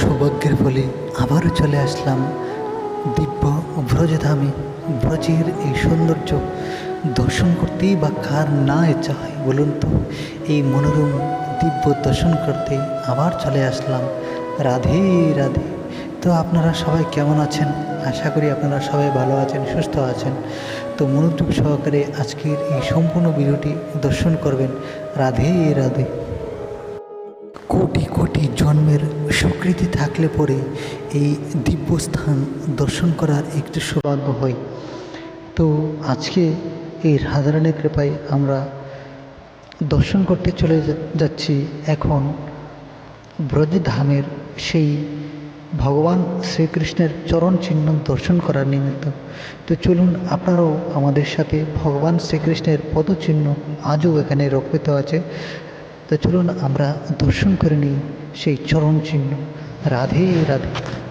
সৌভাগ্যের ফলে আবারও চলে আসলাম দিব্য ব্রজধামে। ব্রজের এই সৌন্দর্য দর্শন করতেই বা কার না হয় বলুন তো? এই মনোরম দিব্য দর্শন করতে আবার চলে আসলাম রাধে রাধে। তো আপনারা সবাই কেমন আছেন? আশা করি আপনারা সবাই ভালো আছেন, সুস্থ আছেন। তো মনোযোগ সহকারে আজকের এই সম্পূর্ণ ভিডিওটি দর্শন করবেন রাধে রাধে। কোটি কোটি জন্মের স্বীকৃতি থাকলে পরে এই দিব্যস্থান দর্শন করার একটু সৌভাগ্য হয়। তো আজকে এই রাধারানীর কৃপায় আমরা দর্শন করতে চলে যাচ্ছি এখন ব্রজধামের সেই ভগবান শ্রীকৃষ্ণের চরণ চিহ্ন দর্শন করার নিমিত্ত। তো চলুন আপনারাও আমাদের সাথে ভগবান শ্রীকৃষ্ণের পদচিহ্ন আজও এখানে রক্ষিত আছে। তো চলুন আমরা দর্শন করে নিই সেই চরণ চিহ্ন। রাধে রাধে।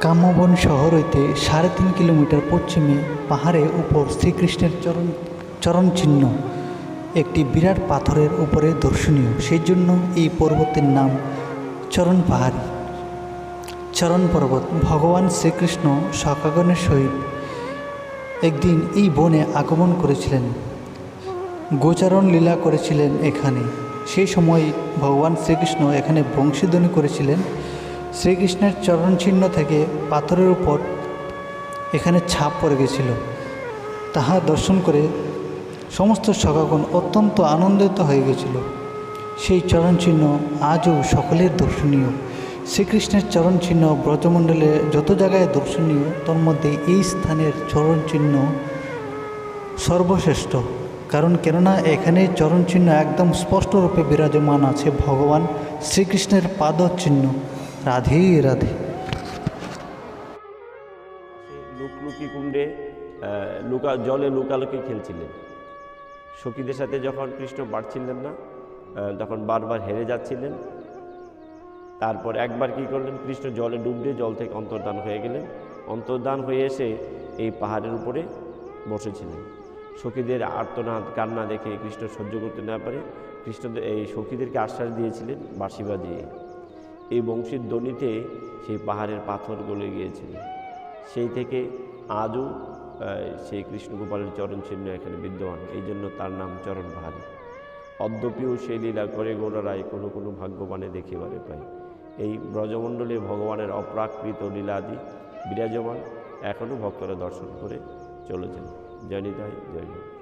কাম্যবন শহর হইতে সাড়ে তিন কিলোমিটার পশ্চিমে পাহাড়ে উপর শ্রীকৃষ্ণের চরণ চরণ চিহ্ন একটি বিরাট পাথরের উপরে দর্শনীয়। সেই জন্য এই পর্বতের নাম চরণ পাহাড়ি। চরণ পর্বত ভগবান শ্রীকৃষ্ণ সকাগণের সহিত একদিন এই বনে আগমন করেছিলেন। গোচারণ লীলা করেছিলেন এখানে। সেই সময় ভগবান শ্রীকৃষ্ণ এখানে বংশীধ্বনি করেছিলেন। শ্রীকৃষ্ণের চরণ চিহ্ন থেকে পাথরের উপর এখানে ছাপ পড়ে গেছিল। তাহা দর্শন করে সমস্ত সখাগণ অত্যন্ত আনন্দিত হয়ে গেছিল। সেই চরণ চিহ্ন আজও সকলের দর্শনীয়। শ্রীকৃষ্ণের চরণ চিহ্ন ব্রজমণ্ডলে যত জায়গায় দর্শনীয়, তোর মধ্যে এই স্থানের চরণ চিহ্ন সর্বশ্রেষ্ঠ। কারণ কেননা এখানে চরণ চিহ্ন একদম স্পষ্টরূপে বিরাজমান আছে ভগবান শ্রীকৃষ্ণের পাদ চিহ্ন রাধে রাধে। লুকলুকি কুণ্ডে লুকা, জলে লুকালুকি খেলছিলেন। সখীদের সাথে যখন কৃষ্ণ বাড়ছিলেন না তখন বারবার হেরে যাচ্ছিলেন। তারপর একবার কি করলেন? কৃষ্ণ জলে ডুব দিয়ে জল থেকে অন্তর্ধান হয়ে গেলেন। অন্তর্ধান হয়ে এসে এই পাহাড়ের উপরে বসেছিলেন। সখীদের আর্তনাদ, কান্না দেখে কৃষ্ণ সহ্য করতে না পারে। কৃষ্ণ এই সখীদেরকে আশ্বাস দিয়েছিলেন বাঁশিবা দিয়ে এই বংশীর ধ্বনিতে সেই পাহাড়ের পাথর গলে গিয়েছিল। সেই থেকে আজও সেই কৃষ্ণগোপালের চরণ চিহ্ন এখানে বিদ্যমান। এই জন্য তার নাম চরণ পাহাড়ি। অদ্যপিও সেই লীলা করে গোড়ারায় কোনো কোনো ভাগ্যবানে দেখিবারে পাই এই ব্রজমণ্ডলে ভগবানের অপ্রাকৃত লীলাদি বিরাজমান। এখনও ভক্তরা দর্শন করে চলেছেন। জয় নিতাই, জয়।